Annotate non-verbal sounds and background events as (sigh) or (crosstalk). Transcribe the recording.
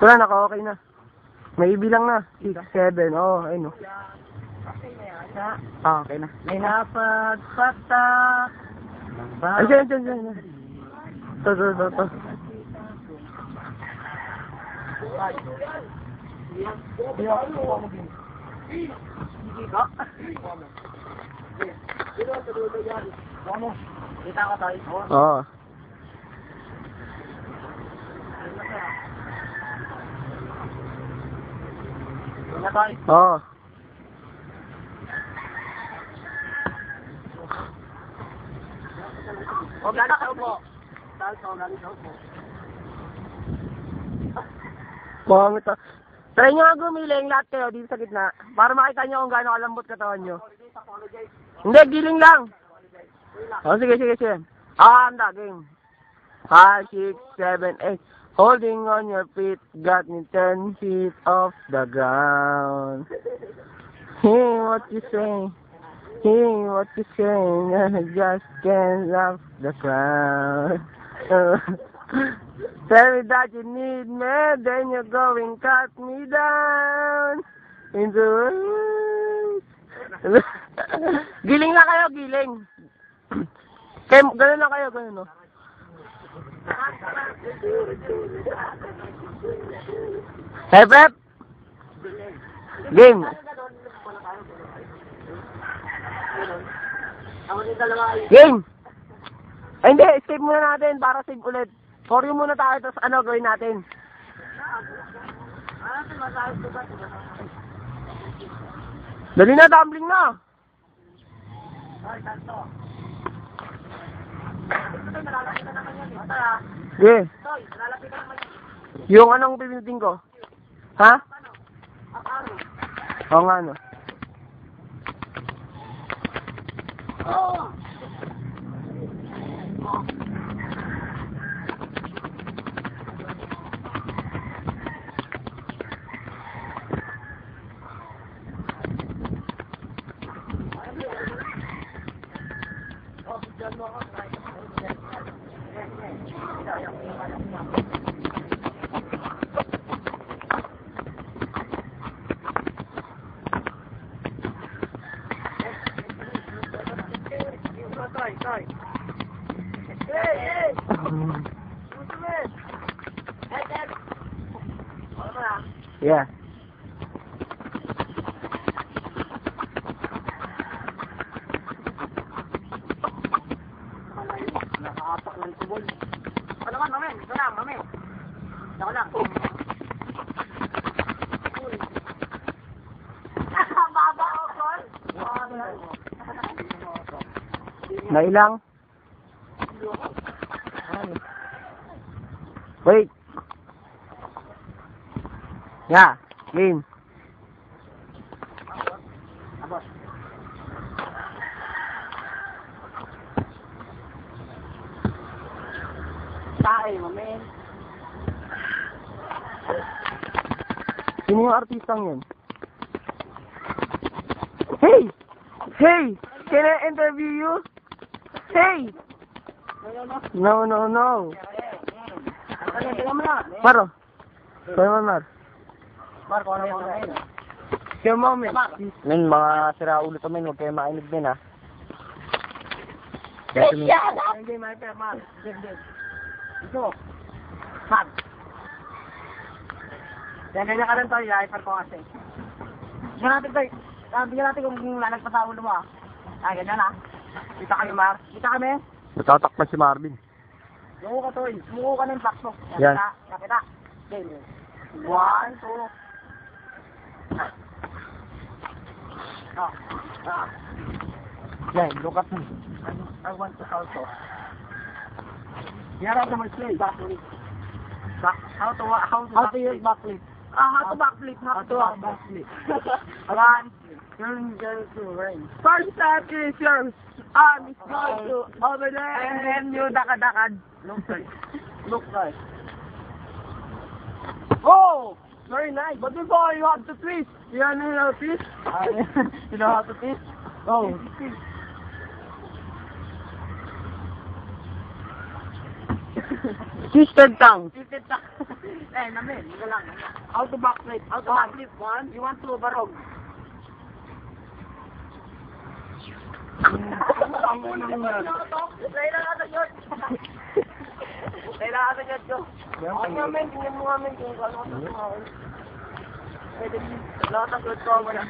Wala, naka-okay na. May ibilang na. 6, 7, oo, oh, ayun o. Ah, okay na. May napagpata. Ay, dyan, dyan, dyan. dyan. Ito, ito, ito, ito. Oo. Kita tayo. Oo. Huwag na kayo po. Dahil sa ugali daw po. Pangit ah. Try nyo nga gumiling lahat kayo dito sa gitna para makita nyo kung gaano kalambot katawan nyo. Hindi, giling lang. Oh, sige, sige, sige. Ah, handa, game. 5, 6, 7, 8. Holding on your feet, got me 10 feet off the ground. Hey, what you say? Hey, what you say? I just can't off the ground. (laughs) Tell me that you need me, then you're going cut me down into (laughs) Giling na kayo, giling. (clears throat) Kaya, ganun lang kayo, ganun, no? Hey, prep! Game! Game! Ay, hindi, escape muna natin para save ulit. For you muna tayo, tapos ano gawin natin? Dali na, tumbling na! Ay, tanto. Ito nalalaki na naman yan. Ito ah. Sige. Yung anong pipindutin ko? Ha? Oo nga, no. Oo. Toy, toy. Hey, hey! Susunod! Hey, hey! Ano ba? Yeah. Nakaapak ng tubol. Ano man, mamen? Ito lang, mamen. Ako lang. Nailang. Wait. Yeah. Abos. Tae, mamen. Sino yung artistang yun? Hey! Hey! Can I interview you? Hey! No, no, no. Ano, mo na. Maro. Sorry, Mar. Marco, ano yung mamen? Your moment. Men, mga sira ulo to men. Huwag kayo mainig din, ha? Kaya tumi- Hindi, may per, Mar. Ito. Mar. Yan, ganyan ka rin tayo. Hyper ko kasi. Bigyan natin tayo. Ah, bigyan natin kung lalagpas sa ulo mo ah. Ah, ganyan ah. Kita kami, Mar. Kita kami. Natatakpan si Marvin. Sumuko ka, Toy. Sumuko ka ng box mo. Yan. Kita. Nakita. Okay. One, two. Ah. Ah. Yan, look at me. I want to also. Here are the mistake. Backflip. Back. How to how to How to use backflip? Ah, how to backflip? How to backflip? (laughs) One. Turn girl to rain. First step is your arm is going to over there. And then you dakad-dakad. Look right. Look right. Oh! Very nice. But before you have to twist. You know how to twist? Ah, you know how to twist? Oh. Twisted tongue. Twisted tongue. eh, namin. Ito lang. How to backflip. How to backflip. One. You want to barog. Kailangan ka. Kailangan ka yun. Ako namin, tingnan mo namin kung ano ka sa mga. Pwede, lahat ang good ko mo na.